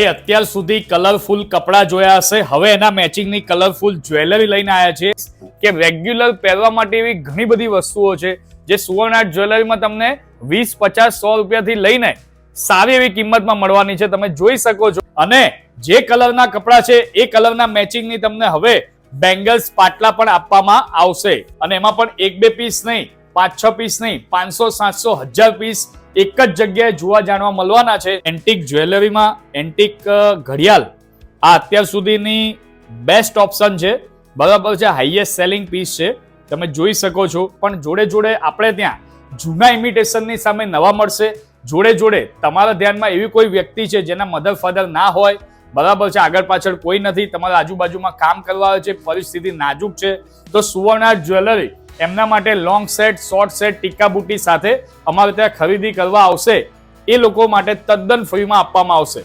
ભાઈ, અત્યાર સુધી કલરફુલ કપડાં જોયા હશે. હવે એના મેચિંગની કલરફુલ જ્વેલરી લઈને આવ્યા છે. કે રેગ્યુલર પહેરવા માટે એવી ઘણી બધી વસ્તુઓ છે, જે સુવર્ણ આર્ટ જ્વેલરીમાં તમને વીસ, પચાસ, સો રૂપિયાથી લઈને સારી એવી કિંમતમાં મળવાની છે. તમે જોઈ શકો છો. અને જે કલરના કપડાં છે, એ કલરના મેચિંગની તમને હવે બેંગલ્સ પાટલા પણ આપવામાં આવશે. અને એમાં પણ એક, બે પીસ નહીં, પાંચ, છ પીસ નહીં, પાંચસો, સાતસો, હજાર પીસ એક જ જગ્યાએ જોવા જાણવા મળવાના છે. એન્ટિક જ્વેલરીમાં એન્ટિક ઘડિયાળ. આ અત્યાર સુધીની બેસ્ટ ઓપ્શન છે. બરાબર છે, હાઈએસ્ટ સેલિંગ પીસ છે. તમે જોઈ શકો છો. પણ જોડે જોડે આપણે ત્યાં જૂના ઇમિટેશનની સામે નવા મળશે. જોડે જોડે તમારા ધ્યાનમાં એવી કોઈ વ્યક્તિ છે જેના મધર ફાધર ના હોય. બરાબર છે, આગળ પાછળ કોઈ નથી. તમારા આજુબાજુમાં કામ કરવા આવે છે, પરિસ્થિતિ નાજુક છે. તો સુવર્ણા જ્વેલરી એમના માટે લોંગ સેટ શોર્ટ સેટ ટીકા બુટી સાથે અમારે ત્યાં ખરીદી કરવા આવશે. એ લોકો માટે તદ્દન ફ્રીમાં આપવામાં આવશે.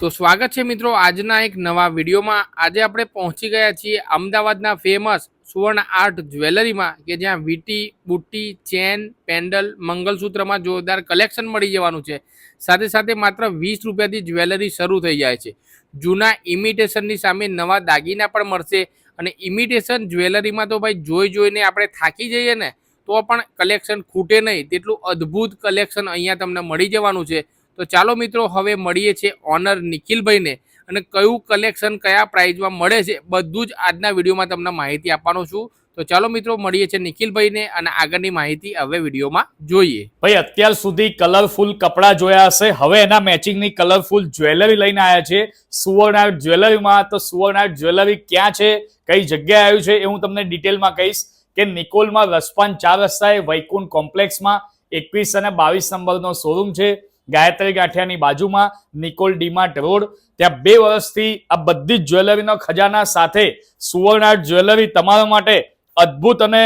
તો સ્વાગત છે મિત્રો આજના એક નવા વિડીયોમાં. આજે આપણે પહોંચી ગયા છીએ અમદાવાદના ફેમસ સુવર્ણ આર્ટ જ્વેલરીમાં, કે જ્યાં વીટી, બુટ્ટી, ચેન, પેન્ડલ, મંગલસૂત્રમાં જોરદાર કલેક્શન મળી જવાનું છે. સાથે સાથે માત્ર વીસ રૂપિયાથી જ્વેલરી શરૂ થઈ જાય છે. જૂના ઇમિટેશનની સામે નવા દાગીના પણ મળશે. અને ઇમિટેશન જ્વેલરીમાં તો ભાઈ જોઈ જોઈને આપણે થાકી જઈએ ને, તો પણ કલેક્શન ખૂટે નહીં. તેટલું અદ્ભુત કલેક્શન અહીંયા તમને મળી જવાનું છે. તો ચાલો મિત્રો, હવે મળીએ છીએ ઓનર નિખિલભાઈને. અને કયું કલેક્શન કયા પ્રાઇઝમાં મળે છે, બધું જ આજના વિડીયોમાં તમને માહિતી આપવાનું છું. તો ચાલો મિત્રો, મળીએ છીએ નિખિલભાઈને અને આગળની માહિતી હવે વિડીયોમાં જોઈએ. ભાઈ, અત્યાર સુધી કલરફુલ કપડાં જોયા હશે. હવે એના મેચિંગની કલરફુલ જ્વેલરી લઈને આવ્યા છે. સુવર્ણાર્ટ જ્વેલરીમાં તો સુવર્ણાર્ટ જ્વેલરી ક્યાં છે? કઈ જગ્યાએ આવ્યું છે એ હું તમને ડિટેલમાં કહીશ કે નિકોલમાં રસપાન ચાર રસ્તાએ વૈકુંઠ કોમ્પ્લેક્સમાં એકવીસ અને બાવીસ નંબરનો શોરૂમ છે. ગાયત્રી ગાંઠિયાની બાજુમાં નિકોલ ડીમાર્ટ રોડ. ત્યાં બે વર્ષથી આ બધી જ જ્વેલરીનો ખજાના સાથે સુવર્ણાર્ટ જ્વેલરી તમારા માટે અદ્ભુત અને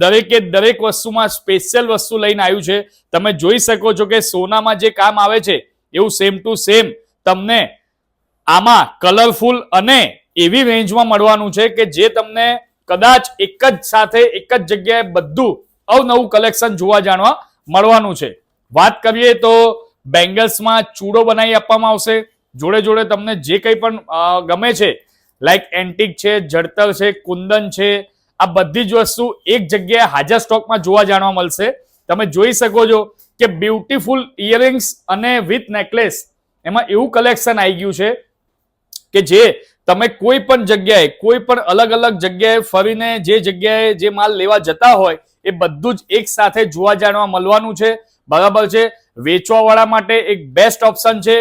દરેકે દરેક વસ્તુમાં સ્પેશિયલ વસ્તુ લઈને આવ્યું છે. તમે જોઈ શકો છો કે સોનામાં જે કામ આવે છે, એવું સેમ ટુ સેમ તમને આમાં કલરફુલ અને એવી રેન્જમાં મળવાનું છે કે જે તમને કદાચ એક જ સાથે એક જ જગ્યાએ બધું અવનવું કલેક્શન જોવા જાણવા મળવાનું છે. વાત કરીએ તો બેંગલ્સમાં ચૂડો બનાવી આપવામાં આવશે. જોડે જોડે તમને જે કંઈ પણ ગમે છે લાઈક એન્ટિક છે, જડતર છે, કુંદન છે આ બધી જ વસ્તુ એક જગ્યાએ હાજર સ્ટોકમાં જોવા જાણવા મળશે. તમે જોઈ શકો છો કે બ્યુટીફુલ ઇયરિંગ્સ અને વિથ નેકલેસ એમાં એવું કલેક્શન આવી ગયું છે કે જે તમે કોઈ પણ જગ્યાએ, કોઈ પણ અલગ અલગ જગ્યાએ ફરીને જે જગ્યાએ જે માલ લેવા જતા હોય, એ બધું જ એક સાથે જોવા જાણવા મળવાનું છે. બરાબર છે? વેચવાવાળા માટે એક બેસ્ટ ઓપ્શન છે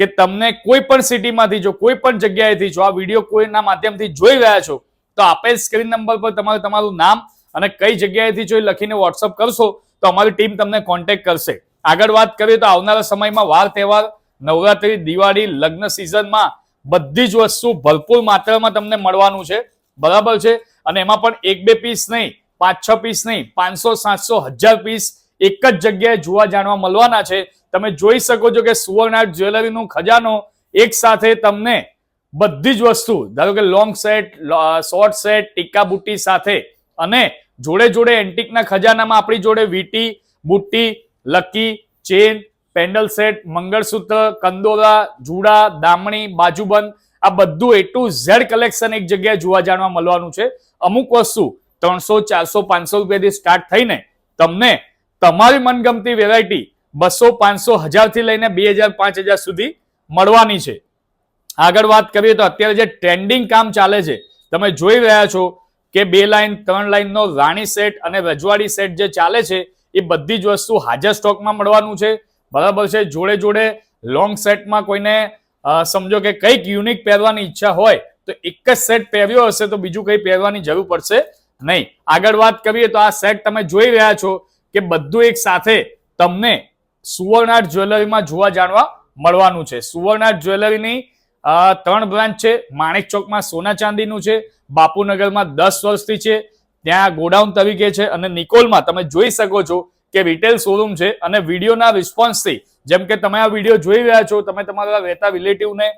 કે તમને કોઈ પણ સિટીમાંથી જો, કોઈ પણ જગ્યાએથી જો આ વીડિયો કોઈના માધ્યમથી જોઈ રહ્યા છો તો આપેલ સ્ક્રીન નંબર પર તમારે તમારું નામ અને કઈ જગ્યાએથી જો લખીને વોટ્સઅપ કરશો, તો અમારી ટીમ તમને કોન્ટેક્ટ કરશે. આગળ વાત કરીએ તો આવનારા સમયમાં વાર તહેવાર, નવરાત્રી, દિવાળી, લગ્ન સિઝનમાં બધી જ વસ્તુ ભરપૂર માત્રામાં તમને મળવાનું છે. બરાબર છે? અને એમાં પણ એક બે પીસ નહીં, પાંચ છ પીસ નહીં, પાંચસો, સાતસો, હજાર પીસ એક જ જગ્યાએ જોવા જાણવા મળવાના છે. તમે જોઈ શકો છો કે સુવર્ણાર્ટ જ્વેલરીનું ખજાનો એક સાથે તમને બધી જ વસ્તુ, ધારો કે લોંગ સેટ શોર્ટ સેટ ટીકા બુટ્ટી સાથે અને જોડે જોડે એન્ટિકના ખજાનામાં આપણી જોડે વીટી, બુટ્ટી, lucky chain pendant set mangalsutra, કંદોરા, જુડા, દામણી, બાજુબંધ, આ બધું એ ટુ ઝેડ કલેક્શન એક જગ્યાએ જોવા જાણવા મળવાનું છે. અમુક વસ્તુ ત્રણસો, ચારસો, પાંચસો રૂપિયાથી સ્ટાર્ટ થઈને તમને તમારી મનગમતી વેરાયટી બસો, પાંચસો, હજારથી લઈને બે હજાર, પાંચ હજાર સુધી મળવાની છે. આગળ વાત કરીએ તો અત્યારે જે ટ્રેન્ડિંગ કામ ચાલે છે, તમે જોઈ રહ્યા છો કે બે લાઈન, ત્રણ લાઈનનો રાણી સેટ અને રજવાડી સેટ જે ચાલે છે, એ બધી જ વસ્તુ હાજર સ્ટોકમાં મળવાનું છે. બરાબર છે, જોડે જોડે લોંગ સેટમાં કોઈને સમજો કે કંઈક યુનિક પહેરવાની ઈચ્છા હોય, તો એક જ સેટ પહેર્યો હશે તો બીજું કંઈ પહેરવાની જરૂર પડશે નહીં. આગળ વાત કરીએ તો આ સેટ તમે જોઈ રહ્યા છો કે બધું એક સાથે તમને સુવર્ણાર્થ જ્વેલરીમાં જોવા જાણવા મળવાનું છે. સુવર્ણાર્થ જ્વેલરીની ત્રણ બ્રાન્ચ છે. માણેક ચોકમાં સોના ચાંદીનું છે. બાપુનગરમાં દસ વર્ષથી છે. ત્યાં ગોડાઉન તરીકે છે અને નિકોલમાં તમે જોઈ શકો છો કે રિટેલ શોરૂમ છે અને વિડીયોના રિસ્પોન્સથી જેમ કે તમે આ વીડિયો જોઈ રહ્યા છો, તમે તમારા રહેતા રિલેટિવને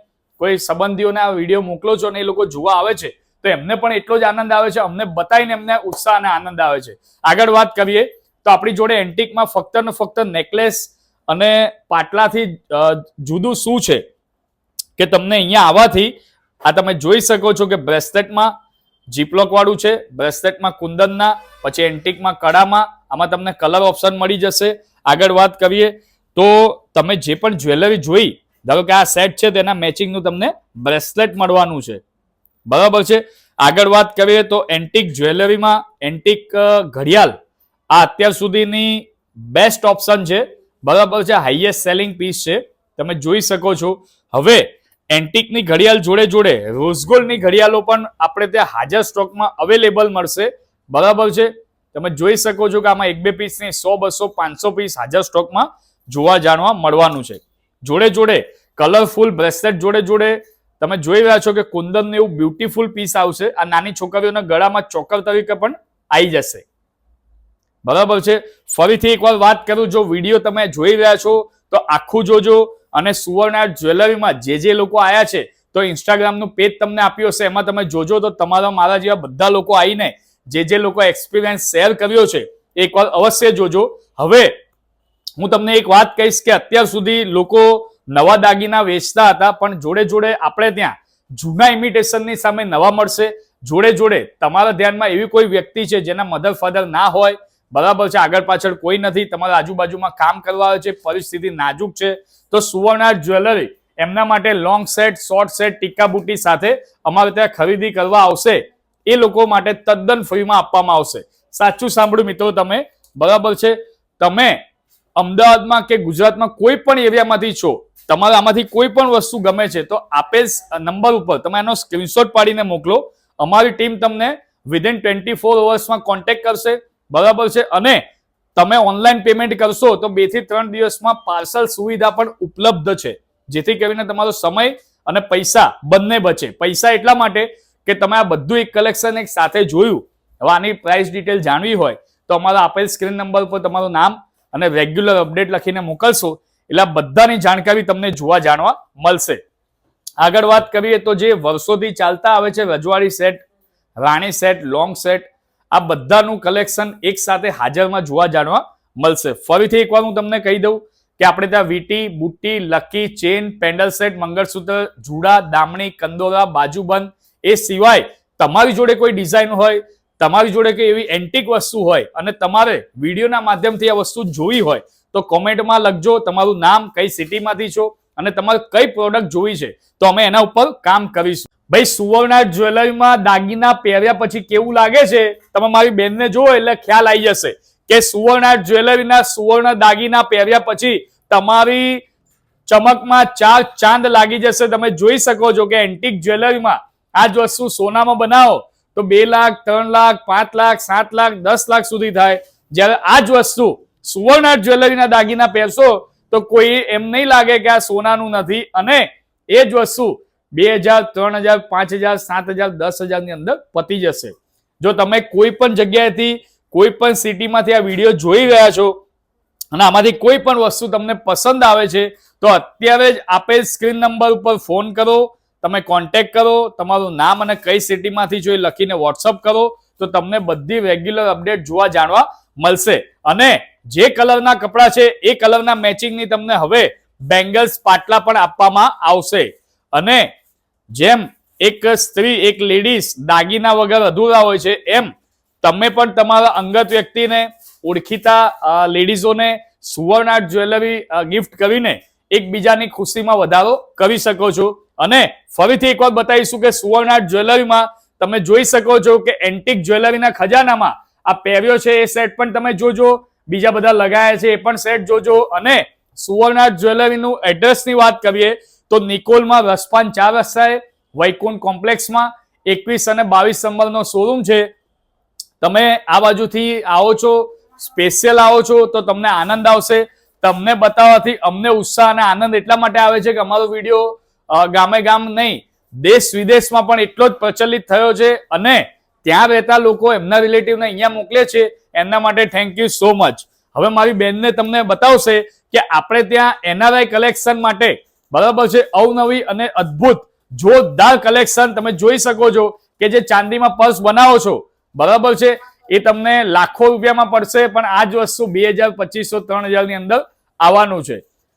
કોઈ સંબંધીઓને આ વીડિયો મોકલો છો અને એ લોકો જોવા આવે છે, તો એમને પણ એટલો જ આનંદ આવે છે, અમને બતાવીને એમને ઉત્સાહ અને આનંદ આવે છે. આગળ વાત કરીએ, તો આપણી જોડે એન્ટિકમાં ફક્ત ને ફક્ત નેકલેસ અને પાટલાથી જુદું શું છે? કે તમને અહીંયા આવવાથી આ તમે જોઈ શકો છો કે બ્રેસલેટમાં જીપલોક વાળું છે, બ્રેસલેટમાં કુંદનના, પછી એન્ટિકમાં કડામાં આમાં તમને કલર ઓપ્શન મળી જશે. આગળ વાત કરીએ તો તમે જે પણ જ્વેલરી જોઈ, ધારો કે આ સેટ છે તેના મેચિંગનું તમને બ્રેસલેટ મળવાનું છે. બરાબર છે? આગળ વાત કરીએ તો એન્ટિક જ્વેલરીમાં, એન્ટિક ઘડિયાળ, આ અત્યાર સુધીની બેસ્ટ ઓપ્શન છે. બરાબર છે? હાઈએસ્ટ સેલિંગ પીસ છે. તમે જોઈ શકો છો. હવે એન્ટિકની ઘડિયાળ જોડે જોડે રોઝગોલ્ડની ઘડિયાળો પણ આપણે ત્યાં હાજર સ્ટોકમાં અવેલેબલ મળશે. બરાબર છે? તમે જોઈ શકો છો કે આમાં એક બે પીસની સો, બસો, પાંચસો પીસ હાજર સ્ટોકમાં જોવા જાણવા મળવાનું છે. જોડે જોડે કલરફુલ બ્રેસલેટ જોડે જોડે, તમે જોઈ રહ્યા છો કે કુંદનનું એવું બ્યુટીફુલ પીસ આવશે. આ નાની છોકરીઓના ગળામાં ચોકર તરીકે પણ આવી જશે. બરાબર છે? ફરીથી એકવાર વાત કરું, જો વીડિયો તમે જોઈ રહ્યા છો, તો આખું જોજો. અને સુવર્ણા જ્વેલરીમાં જે જે લોકો આવ્યા છે, તો ઇન્સ્ટાગ્રામનું પેજ તમને આપ્યું હશે, એમાં તમે જોજો તો તમારા મારા જેવા બધા લોકો આવીને જે જે લોકો એક્સપિરિયન્સ શેર કર્યો છે, એકવાર અવશ્ય જોજો. હવે હું તમને એક વાત કહીશ કે અત્યાર સુધી લોકો નવા દાગીના વેચતા હતા, પણ જોડે જોડે આપણે ત્યાં જૂના ઇમિટેશનની સામે નવા મળશે. જોડે જોડે તમારા ધ્યાનમાં એવી કોઈ વ્યક્તિ છે જેના મધર ફાધર ના હોય બરાબર છે. આગળ પાછળ કોઈ નથી. તમારા આજુબાજુમાં કામ કરવા આવે છે. પરિસ્થિતિ નાજુક છે. તો સુવર્ણા જ્વેલરી એમના માટે લોંગ સેટ શોર્ટ સેટ ટીકા બુટી સાથે અમારે ત્યાં ખરીદી કરવા આવશે. એ લોકો માટે તદ્દન ફ્રીમાં આપવામાં આવશે. સાચું સાંભળ્યું મિત્રો તમે? બરાબર છે. તમે અમદાવાદમાં કે ગુજરાતમાં કોઈ પણ એરિયામાંથી છો, તમારે આમાંથી કોઈ પણ વસ્તુ ગમે છે, તો આપેલ નંબર ઉપર તમે એનો સ્ક્રીનશોટ પાડીને મોકલો. અમારી ટીમ તમને વિધિન ટ્વેન્ટી ફોર અવર્સમાં કોન્ટેક્ટ કરશે. બરાબર છે? અને તમે ઓનલાઈન પેમેન્ટ કરશો તો બેથી ત્રણ દિવસમાં પાર્સલ સુવિધા પણ ઉપલબ્ધ છે. જેથી કરીને તમારો સમય અને પૈસા બંને બચે. પૈસા એટલા માટે કે તમે આ બધું એક કલેક્શન એક સાથે જોયું. હવે આની પ્રાઇસ ડિટેલ જાણવી હોય તો અમારા આપેલ સ્ક્રીન નંબર પર તમારું નામ અને રેગ્યુલર અપડેટ લખીને મોકલશો. એટલે બધાની જાણકારી તમને જોવા જાણવા મળશે. આગળ વાત કરીએ તો જે વર્ષોથી ચાલતા આવે છે, રજવાડી સેટ રાણી સેટ લોંગ સેટ આ બધાનું કલેક્શન એક સાથે હાજરમાં જોવા જાણવા મળશે. ફરીથી એકવાર હું તમને કહી દઉં કે આપણે ત્યાં વીટી, બુટ્ટી, lucky, chain, pendant set, mangalsutra, જુડા, દામણી, કંદોરા, બાજુબંધ, એ સિવાય તમારી જોડે કોઈ ડિઝાઇન હોય, તમારી જોડે કોઈ એવી એન્ટિક વસ્તુ હોય અને તમારે વિડીયોના માધ્યમથી આ વસ્તુ જોવી હોય, તો કોમેન્ટમાં લખજો, તમારું નામ કઈ સિટીમાંથી છો અને તમારે કઈ પ્રોડક્ટ જોવી છે, તો અમે એના ઉપર કામ કરીશું. ભાઈ, સુવર્ણા જ્વેલરીમાં દાગીના પહેર્યા પછી કેવું લાગે છે? તમે મારી બેનને જુઓ એટલે ખ્યાલ આવી જશે કે સુવર્ણા જ્વેલરીના સુવર્ણ દાગીના પહેર્યા પછી તમારી ચમકમાં ચાર ચાંદ લાગી જશે. તમે જોઈ શકો છો કે એન્ટિક જ્વેલરીમાં આ જ વસ્તુ સોનામાં બનાવો તો બે લાખ, ત્રણ લાખ, પાંચ લાખ, સાત લાખ, દસ લાખ સુધી થાય. જ્યારે આ જ વસ્તુ સુવર્ણ જ્વેલરીના દાગીના પહેરશો તો કોઈ એમ નહીં લાગે કે આ સોનાનું નથી. અને એ જ વસ્તુ બે હજાર, ત્રણ હજાર, પાંચ હજાર, સાત હજાર, દસ હજારની અંદર પતી જશે. જો તમે કોઈ પણ જગ્યાએથી, કોઈ પણ સિટીમાંથી આ વીડિયો જોઈ રહ્યા છો અને આમાંથી કોઈ પણ વસ્તુ તમને પસંદ આવે છે, તો અત્યારે જ આપેલ સ્ક્રીન નંબર ઉપર ફોન કરો, તમે કોન્ટેક્ટ કરો, તમારું નામ અને કઈ સિટીમાંથી જો એ લખીને વોટ્સઅપ કરો, તો તમને બધી રેગ્યુલર અપડેટ જોવા જાણવા મળશે. અને જે કલરના કપડાં છે, એ કલરના મેચિંગની તમને હવે બેંગલ્સ પાટલા પણ આપવામાં આવશે. અને જેમ એક સ્ત્રી, એક લેડીઝ દાગીના વગર અધૂરા હોય છે, એમ તમે પણ તમારા અંગત વ્યક્તિને, ઓળખીતા લેડીઝોને સુવર્ણ જ્વેલરી ગિફ્ટ કરીને એકબીજાની ખુશીમાં વધારો કરી શકો છો. અને ફરીથી એકવાર બતાવીશું કે સુવર્ણ જ્વેલરીમાં તમે જોઈ શકો છો કે એન્ટિક જ્વેલરીના ખજાનામાં આ પહેર્યો છે એ સેટ પણ તમે જોજો. બીજા બધા લગાયા છે એ પણ સેટ જોજો. અને સુવર્ણ જ્વેલરીનું એડ્રેસની વાત કરીએ તો નિકોલમાં રસપાન ચાર રસ્તાએ વૈકુંઠ કોમ્પ્લેક્સમાં એકવીસ અને બાવીસ નંબરનો શોરૂમ છે. તમે આ બાજુથી આવો છો સ્પેશિયલ આવો છો, તો તમને આનંદ આવશે. તમને બતાવવાથી અમને ઉત્સાહ અને આનંદ એટલા માટે આવે છે કે અમારો વીડિયો ગામે ગામ નહીં, દેશ વિદેશમાં પણ એટલો જ પ્રચલિત થયો છે અને ત્યાં રહેતા લોકો એમના રિલેટિવને અહીંયા મોકલે છે. એમના માટે થેન્ક યુ સો મચ હવે મારી બેનને તમને બતાવશે કે આપણે ત્યાં એનઆરઆઈ કલેક્શન માટે બરાબર છે, અવનવી અને અદ્ભુત, જોરદાર કલેક્શન તમે જોઈ શકો છો કે જે ચાંદીમાં પર્સ બનાવો છો. બરાબર છે, એ તમને લાખો રૂપિયામાં પડશે, પણ આ જ વસ્તુ બે હજાર પચીસો, ત્રણ હજારની અંદર આવવાનું છે.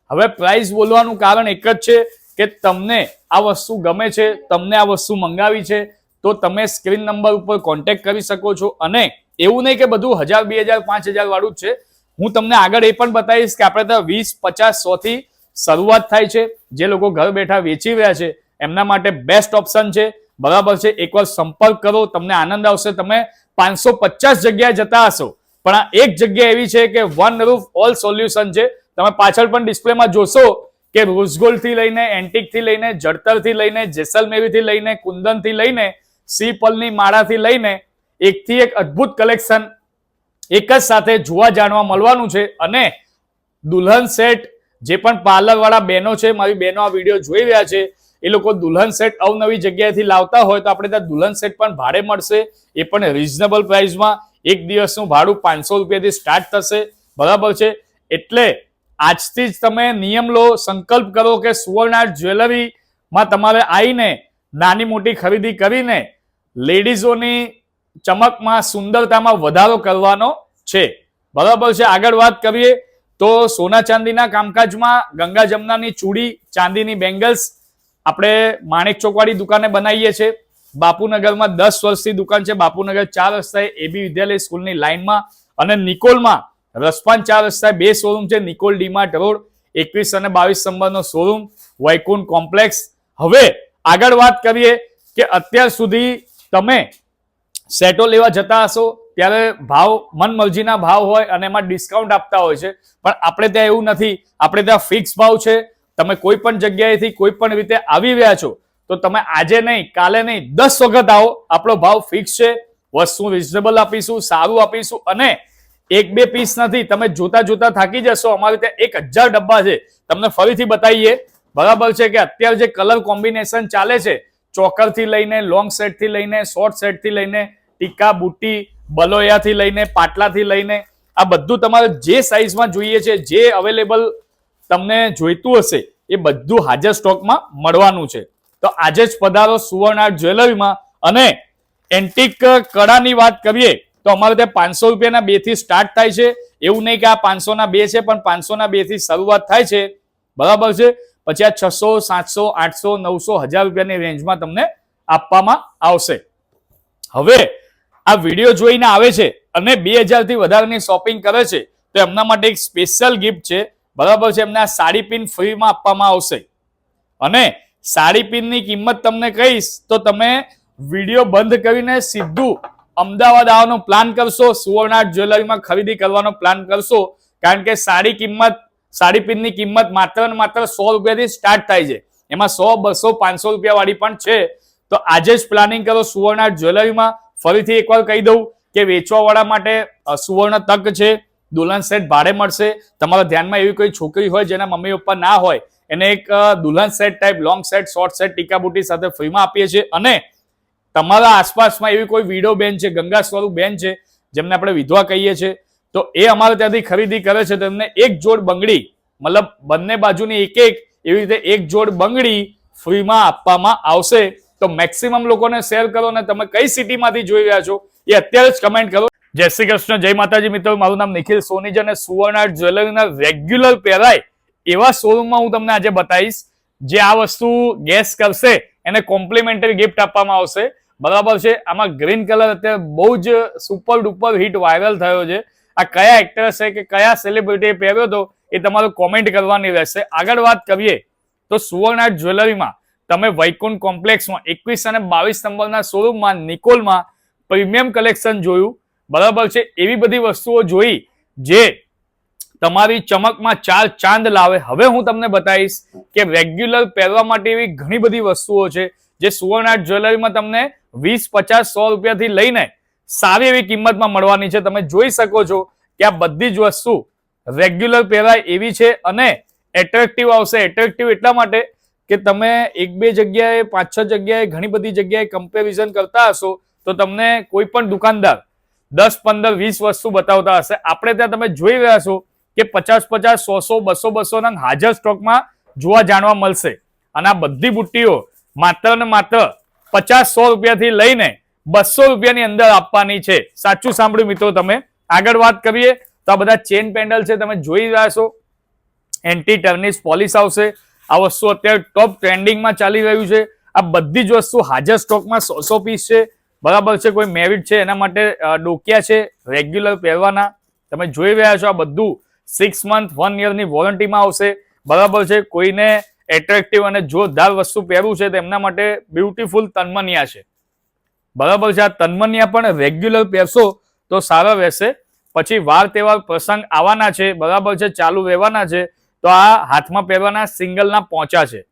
હવે પ્રાઇસ બોલવાનું કારણ એક જ છે કે તમને આ વસ્તુ ગમે છે, તમને આ વસ્તુ મંગાવી છે, તો તમે સ્ક્રીન નંબર ઉપર કોન્ટેક્ટ કરી શકો છો. અને એવું નહીં કે બધું હજાર, બે હજાર, પાંચ હજાર વાળું જ છે. હું તમને આગળ એ પણ બતાવીશ કે આપણે ત્યાં વીસ, પચાસ, સો થી શરૂઆત થાય છે. જે લોકો ઘર બેઠા વેચી રહ્યા છે, એમના માટે બેસ્ટ ઓપ્શન છે. બરાબર છે? એકવાર સંપર્ક કરો, તમને આનંદ આવશે. તમે પાંચસો પચાસ જગ્યાએ જતા હશો. પણ આ એક જગ્યા એવી છે કે વન રૂફ ઓલ સોલ્યુશન છે. તમે પાછળ પણ ડિસ્પ્લેમાં જોશો કે રોઝગોલ્ડથી લઈને એન્ટિકથી લઈને જડતરથી લઈને જેસલમેરી થી લઈને કુંદનથી લઈને સી પલની માળાથી લઈને એકથી એક અદ્ભુત કલેક્શન એક જ સાથે જોવા જાણવા મળવાનું છે. અને દુલ્હન સેટ જે પણ પાર્લર વાળા બહેનો છે, મારી બહેનો આ વીડિયો જોઈ રહ્યા છે, એ લોકો દુલ્હન સેટ અવનવી જગ્યાએથી લાવતા હોય તો આપણે ત્યાં દુલ્હન સેટ પણ ભાડે મળશે. એ પણ રિઝનેબલ પ્રાઇસમાં એક દિવસનું ભાડું પાંચસો રૂપિયાથી સ્ટાર્ટ થશે. બરાબર છે? એટલે આજથી જ તમે નિયમ લો, સંકલ્પ કરો કે સુવર્ણાર્ટ જ્વેલરીમાં તમારે આવીને નાની મોટી ખરીદી કરીને લેડીઝોની ચમકમાં સુંદરતામાં વધારો કરવાનો છે. બરાબર છે? આગળ વાત કરીએ. તો સોના ચાંદીના કામકાજમાં ગંગા જમનાની ચૂડી, ચાંદીની બેંગલ્સ આપણે માણેક ચોકવાડી દુકાને બનાવીએ છીએ. બાપુનગરમાં દસ વર્ષથી દુકાન છે. બાપુનગર ચાર રસ્તાએ એબી વિદ્યાલય સ્કૂલની લાઇનમાં અને નિકોલમાં રસપાન ચાર રસ્તાએ બે શોરૂમ છે. નિકોલ ડીમાર્ટ રોડ, એકવીસ અને બાવીસ નંબરનો શોરૂમ વૈકુંઠ કોમ્પ્લેક્સ. હવે આગળ વાત કરીએ કે અત્યાર સુધી તમે સેટો લેવા જતા હશો. ત્યારે ભાવ, મનમરજીના ભાવ હોય અને એમાં ડિસ્કાઉન્ટ આપતા હોય છે. પણ આપણે ત્યાં એવું નથી. આપણે ત્યાં ફિક્સ ભાવ છે. તમે કોઈ પણ જગ્યાએથી કોઈ પણ રીતે આવી રહ્યા છો, તો તમે આજે નહીં, કાલે નહીં, દસ વખત આવો. આપણો ભાવ ફિક્સ છે. વસ્તુ રિઝનેબલ આપીશું, સારું આપીશું અને એક બે પીસ નથી. તમે જોતા જોતા થાકી જશો. અમારે ત્યાં એક હજાર ડબ્બા છે. તમને ફરીથી બતાવીએ. બરાબર છે કે અત્યારે જે કલર કોમ્બિનેશન ચાલે છે ચોકરથી લઈને લોંગ સેટથી લઈને શોર્ટ સેટથી લઈને, ટીકા બુટ્ટી બલોયાથી લઈને, પાટલાથી લઈને, આ બધું તમારે જે સાઈઝમાં જોઈએ છે, જે અવેલેબલ તમને જોઈતું હશે, એ બધું હાજર સ્ટોકમાં મળવાનું છે. તો આજે જ પધારો સુવર્ણ આર્ટ જ્વેલરીમાં અને એન્ટિક કળાની વાત કરીએ, તો અમારે ત્યાં પાંચસો રૂપિયાના બેથી સ્ટાર્ટ થાય છે. એવું નહીં કે આ પાંચસોના બે છે, પણ પાંચસોના બેથી શરૂઆત થાય છે. બરાબર છે? પછી આ છસો, સાતસો, આઠસો, નવસો, હજાર રૂપિયાની રેન્જમાં તમને આપવામાં આવશે. હવે આ વીડિયો જોઈને આવે છે અને બે હજારથી વધારેની શોપિંગ કરે છે, તો એમના માટે એક સ્પેશિયલ ગિફ્ટ છે. બરાબર છે, એમને આ સાડી પિન ફ્રીમાં આપવામાં આવશે. અને સાડી પિનની કિંમત તમને કહીશ, તો તમે વીડિયો બંધ કરીને સીધું અમદાવાદ આવવાનો પ્લાન કરશો, સુવર્ણાર્ટ જ્વેલરીમાં ખરીદી કરવાનો પ્લાન કરશો, કારણ કે સાડી કિંમત, સાડી પિનની કિંમત માત્ર ને માત્ર સો રૂપિયાથી સ્ટાર્ટ થાય છે. એમાં સો, બસો, પાંચસો રૂપિયા વાળી પણ છે. તો આજે જ પ્લાનિંગ કરો સુવર્ણાર્ટ જ્વેલરીમાં. ફરીથી એકવાર કહી દઉં કે વેચવાવાળા માટે સુવર્ણ તક છે, દુલ્હન સેટ ભાડે મળશે. તમારા ધ્યાનમાં એવી કોઈ છોકરી હોય જેના મમ્મી પપ્પા ના હોય, એને એક દુલ્હન set type long set short set ટીકા બુટી સાથે ફ્રીમાં આપીએ છીએ. અને તમારા આસપાસમાં એવી કોઈ વિડો બેન છે ગંગા સ્વરૂપ બેન છે, જેમને આપણે વિધવા કહીએ છીએ, તો એ અમારે ત્યાંથી ખરીદી કરે છે. તો એમને એક જોડ બંગડી, મતલબ બંને બાજુની એક એક એવી રીતે એક જોડ બંગડી ફ્રીમાં આપવામાં આવશે. તો મેક્સિમમ લોકોને શેર કરો અને તમે કઈ સિટીમાંથી જોઈ રહ્યા છો એ અત્યારે જ કમેન્ટ કરો. જય શ્રી કૃષ્ણ, જય માતાજી મિત્રો. મારું નામ નિખિલ સોનીજ અને સુવર્ણ આર્ટ જ્વેલરીના રેગ્યુલર પહેરાય એવા શોરૂમમાં હું તમને આજે બતાવીશ. જે આ વસ્તુ ગેસ કરશે, એને કોમ્પ્લિમેન્ટરી ગિફ્ટ આપવામાં આવશે. બરાબર છે? આમાં ગ્રીન કલર અત્યારે બહુ જ સુપર ડુપર હિટ વાયરલ થયો છે. આ કયા એક્ટર છે કે કયા સેલિબ્રિટીએ પહેર્યો હતો એ તમારું કોમેન્ટ કરવાની રહેશે. આગળ વાત કરીએ તો સુવર્ણ આર્ટ જ્વેલરીમાં તમે વૈકુંઠ કોમ્પ્લેક્સમાં એકવીસ અને બાવીસ નંબરના શોરૂમમાં નિકોલમાં પ્રીમિયમ કલેક્શન જોયું. બરાબર છે? એવી બધી વસ્તુઓ જોઈ જે તમારી ચમકમાં ચાર ચાંદ લાવે. હવે હું તમને બતાવીશ કે રેગ્યુલર પહેરવા માટે એવી ઘણી બધી વસ્તુઓ છે જે સુવર્ણ આર્ટ જ્વેલરીમાં તમને વીસ, પચાસ, સો રૂપિયાથી લઈને સારી એવી કિંમતમાં મળવાની છે. તમે જોઈ શકો છો કે આ બધી જ વસ્તુ રેગ્યુલર પહેરાય એવી છે અને એટ્રેક્ટિવ આવશે. એટ્રેક્ટિવ એટલા માટે કે તમે એક બે જગ્યાએ, પાંચ છ જગ્યાએ, ઘણી બધી જગ્યાએ કમ્પેરિઝન કરતા હશો, તો તમને કોઈ પણ દુકાનદાર દસ, પંદર, વીસ વસ્તુ બતાવતા હશે. આપણે ત્યાં તમે જોઈ રહ્યા છો કે પચાસ પચાસ, સો સો, બસો બસો ના હાજર સ્ટોકમાં જોવા જાણવા મળશે. અને આ બધી બુટ્ટીઓ માત્ર ને માત્ર પચાસ, સો રૂપિયાથી લઈને બસો રૂપિયાની અંદર આપવાની છે. સાચું સાંભળ્યું મિત્રો તમે? આગળ વાત કરીએ તો આ બધા ચેન પેન્ડલ છે, તમે જોઈ રહ્યા છો. એન્ટી ટર્નિશ પોલિશ આવશે. આ વસ્તુ અત્યારે ટોપ ટ્રેન્ડિંગમાં ચાલી રહ્યું છે. આ બધી જ વસ્તુ હાજર સ્ટોકમાં સો સો પીસ છે. બરાબર છે, કોઈ મેરિટ છે, એના માટે ડોકિયા છે રેગ્યુલર પહેરવાના. તમે જોઈ રહ્યા છો આ બધું સિક્સ મંથ વન યરની વોરંટીમાં આવશે. બરાબર છે, કોઈને એટ્રેક્ટિવ અને જોરદાર વસ્તુ પહેરવું છે તો એમના માટે બ્યુટીફુલ તન્મનિયા છે. બરાબર છે, આ તન્મનિયા પણ રેગ્યુલર પહેરશો તો સારા રહેશે. પછી વાર તહેવાર પ્રસંગ આવવાના છે, બરાબર છે, ચાલુ રહેવાના છે. તો આ હાથમાં પહેરવાના સિંગલના પોંચા છે.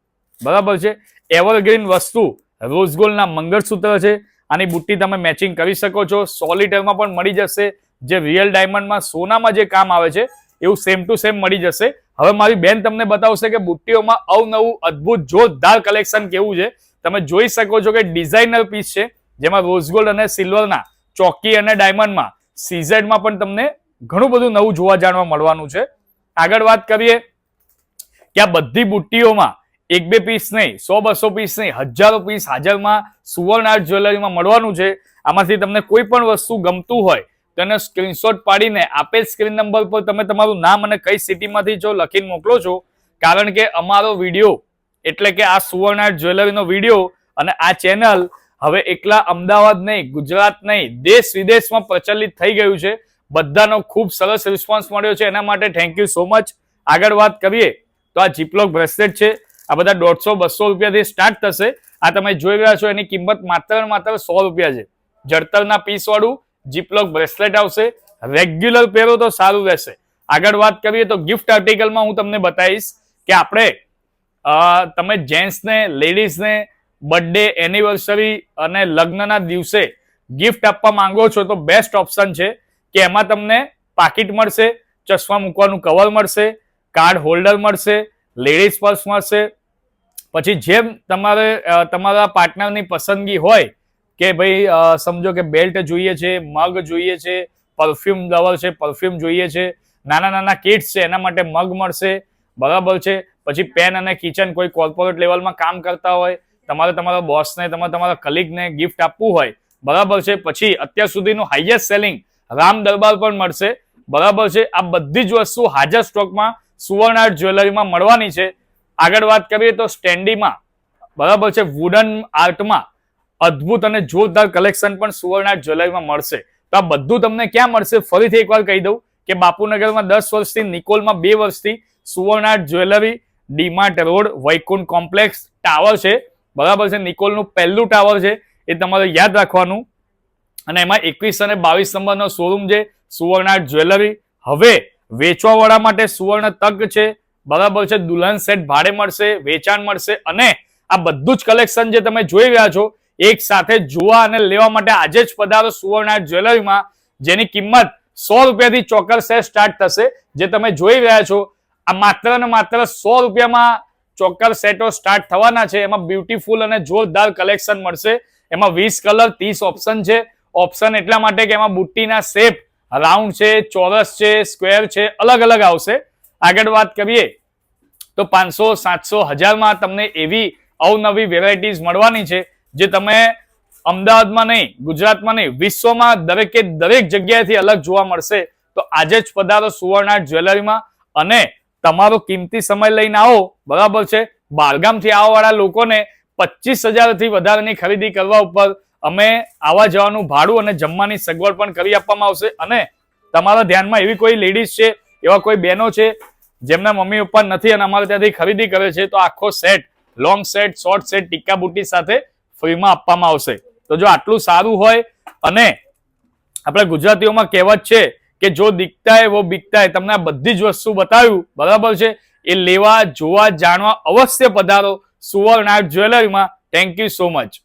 બરાબર છે? એવરગ્રીન વસ્તુ રોઝ ગોલ્ડના મંગળસૂત્ર છે. આની બુટ્ટી તમે મેચિંગ કરી શકો છો. સોલિટરમાં પણ મળી જશે. જે રિયલ ડાયમંડમાં સોનામાં જે કામ આવે છે, એવું સેમ ટુ સેમ મળી જશે. હવે મારી બેન તમને બતાવશે કે બુટ્ટીઓમાં અવનવું, અદ્ભુત, જોરદાર કલેક્શન કેવું છે. તમે જોઈ શકો છો કે ડિઝાઇનર પીસ છે, જેમાં રોઝ ગોલ્ડ અને સિલ્વરના ચોકી અને ડાયમંડમાં સીઝેડમાં પણ તમને ઘણું બધું નવું જોવા જાણવા મળવાનું છે. આગળ વાત કરીએ. કે આ બધી બુટ્ટીઓમાં એક બે પીસ નહીં, સો બસો પીસ નહીં, હજારો પીસ હાજરમાં સુવર્ણ આર્ટ જ્વેલરીમાં મળવાનું છે. આમાંથી તમને કોઈ પણ વસ્તુ ગમતું હોય, તો એને સ્ક્રીનશોટ પાડીને આપેલ સ્ક્રીન નંબર પર તમે તમારું નામ અને કઈ સિટીમાંથી જો લખીને મોકલો છો. કારણ કે અમારો વીડિયો એટલે કે આ સુવર્ણ આર્ટ જ્વેલરીનો વીડિયો અને આ ચેનલ હવે એકલા અમદાવાદ નહીં, ગુજરાત નહીં, દેશ વિદેશમાં પ્રચલિત થઈ ગયું છે. બધાનો ખૂબ સરસ રિસ્પોન્સ મળ્યો છે. એના માટે થેન્ક યુ સો મચ આગળ વાત કરીએ. તો આ જીપલોક બ્રેસલેટ છે. આ બધા દોઢસો, બસો રૂપિયાથી સ્ટાર્ટ થશે. આ તમે જોઈ રહ્યા છો એની કિંમત માત્ર માત્ર સો રૂપિયા છે. જડતરના પીસ વાળું જીપલોક બ્રેસલેટ આવશે. રેગ્યુલર પહેરો તો સારું રહેશે. આગળ વાત કરીએ તો ગિફ્ટ આર્ટિકલમાં હું તમને બતાવીશ કે આપણે તમે જેન્ટ્સને લેડીઝને બર્થડે એનિવર્સરી અને લગ્નના દિવસે ગિફ્ટ આપવા માંગો છો તો બેસ્ટ ઓપ્શન છે કે એમાં તમને પાકીટ મળશે, ચશ્મા મૂકવાનું કવર મળશે કાર્ડ હોલ્ડર મળશે, લેડીઝ પર્સ મળશે. પછી જેમ તમારે તમારા પાર્ટનરની પસંદગી હોય કે ભાઈ સમજો કે બેલ્ટ જોઈએ છે, મગ જોઈએ છે, પરફ્યુમ લવર છે, પરફ્યુમ જોઈએ છે, નાના નાના કિટ્સ છે, એના માટે મગ મળશે, બરાબર છે. પછી પેન અને કિચન કોઈ કોર્પોરેટ લેવલમાં કામ કરતા હોય, તમારે તમારા બોસને, તમારે તમારા કલીગને ગિફ્ટ આપવું હોય, બરાબર છે. પછી અત્યાર સુધીનું હાઈએસ્ટ સેલિંગ રામ દરબાર પણ મળશે, બરાબર છે. આ બધી જ વસ્તુ હાજર સ્ટોકમાં સુવર્ણ જ્વેલરીમાં મળવાની છે. આગળ વાત કરીએ તો સ્ટેન્ડીમાં, બરાબર છે વુડન આર્ટમાં અદ્ભુત અને જોરદાર કલેક્શન પણ સુવર્ણ જ્વેલરીમાં મળશે. તો આ બધું તમને ક્યાં મળશે? ફરીથી એકવાર કહી દઉં કે બાપુનગરમાં દસ વર્ષથી, નિકોલમાં બે વર્ષથી Suvarna jewellery DMart road, Vaikunth complex tower છે. બરાબર છે, નિકોલનું પહેલું ટાવર છે, એ તમારે યાદ રાખવાનું. અને એમાં એકવીસ અને બાવીસ નંબરનો શોરૂમ છે, સુવર્ણ જ્વેલરી. હવે વેચવાવાળા માટે સુવર્ણ તક છે. બરાબર છે? દુલ્હન સેટ ભાડે મળશે, વેચાણ મળશે અને આ બધું જ કલેક્શન જે તમે જોઈ રહ્યા છો, એક સાથે જોવા અને લેવા માટે આજે જ પધારો સુવર્ણ જ્વેલરીમાં, જેની કિંમત સો રૂપિયાથી ચોકર સેટ સ્ટાર્ટ થશે. જે તમે જોઈ રહ્યા છો, આ માત્ર ને માત્ર સો રૂપિયામાં ચોકર સેટો સ્ટાર્ટ થવાના છે. એમાં બ્યુટીફુલ અને જોરદાર કલેક્શન મળશે. એમાં વીસ કલર, ત્રીસ ઓપ્શન છે. ઓપ્શન એટલા માટે કે એમાં બુટ્ટીના શેપ રાઉન્ડ છે, ચોરસ છે, સ્ક્વેર છે અલગ અલગ આવશે. આગળ વાત કરીએ તો પાંચસો, સાતસો, હજારમાં તમને એવી અવનવી વેરાયટીઝ મળવાની છે જે તમે અમદાવાદમાં નહીં, ગુજરાતમાં નહીં, વિશ્વમાં દરેકે દરેક જગ્યાએથી અલગ જોવા મળશે. તો આજે જ પધારો સુવર્ણ જ્વેલરીમાં અને તમારો કિંમતી સમય લઈને આવો. બરાબર છે? બારગામથી આવવાવાળા લોકોને પચીસ હજારથી વધારેની ખરીદી કરવા ઉપર અમે આવા જવાનું ભાડું અને જમવાની સગવડ પણ કરી આપવામાં આવશે અને તમારા ધ્યાનમાં એવી કોઈ લેડીઝ છે, એવા કોઈ બહેનો છે, જેમના મમ્મી પપ્પા નથી અને અમારે ત્યાંથી ખરીદી કરે છે, તો આખો set long set short set ટીકા બુટી સાથે ફ્રીમાં આપવામાં આવશે. તો જો આટલું સારું હોય અને આપણે ગુજરાતીઓમાં કહેવત છે કે જો દીખતા હે વો બીકતા હે તમને બધી જ વસ્તુ બતાવ્યું, બરાબર છે? એ લેવા, જોવા, જાણવા અવશ્ય પધારો. સુવર્ણ આર્ટ જ્વેલરીમાં થેન્ક યુ સો મચ